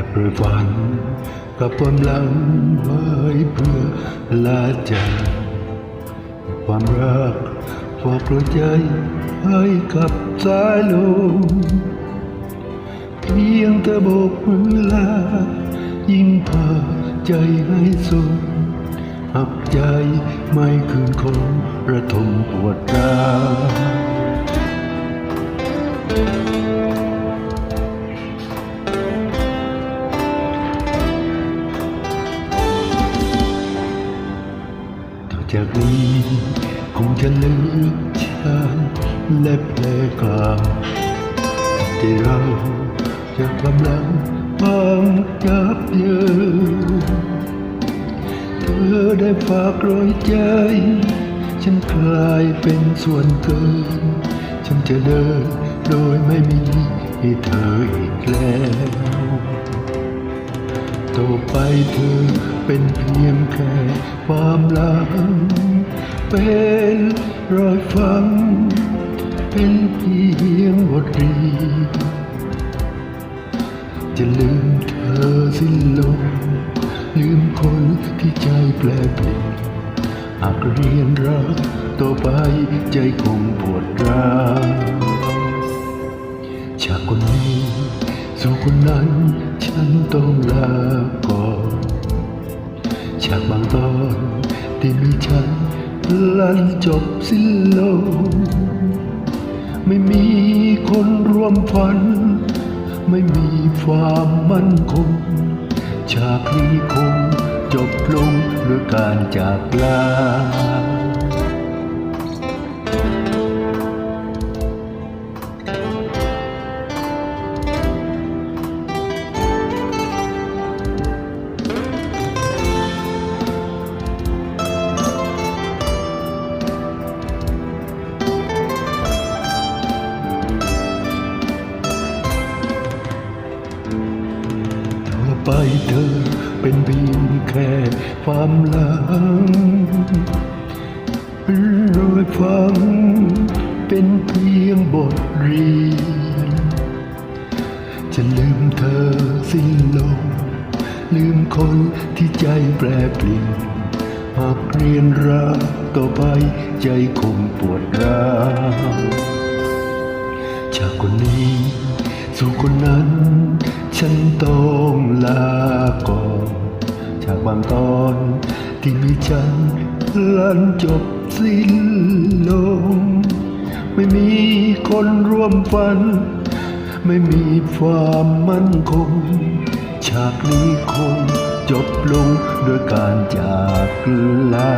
กับความหลังไว้เพื่อลาจากความรักฝากหัวใจให้กับสายลมเพียงเธอโบกมือลา ยิ่งพาใจให้สุดหักใจไม่คืนคงระทมปวดร้าว จากนี้คงจะลือฉันและเพลงกลางที่เราจะกำลังฟังยับเยินเธอได้ฝากรอยใจ ฉันกลายเป็นส่วนเกิน ฉันจะเดินโดยไม่มีให้เธออีกแล้ว ต่อไปเธอ เป็นเพียงแค่ความหลัง เป็นรอยฝัง เป็นเพียงบทเรียนจะลืมเธอสิ้นลงลืมคนที่ใจแปลเปลี่ยนหากเรียนรักต่อไปใจคงปวดร้าวจากคนนี้สู่คนนั้นฉันต้องลา ก่ากบางตอนที่มีฉันลันจบสิ้นลงไม่มีคนร่วมฝัน ไม่มีความมั่นคง ฉากนี้คงจบลงด้วยการจากลา ไปเธอเป็นเพียงแค่ความหลังรอยฟัง เป็นเพียงบทเรียน จะลืมเธอสิ้นลง ลืมคนที่ใจแปรเปลี่ยนหากเรียนรักต่อไปใจคงปวดร้าวจากคนนี้สู่คนนั้น ฉันต้องลาก่อน จากบางตอนที่มีฉันลันจบสิ้นลง ไม่มีคนร่วมฝัน ไม่มีความมั่นคง ฉากนี้คงจบลงด้วยการจากลา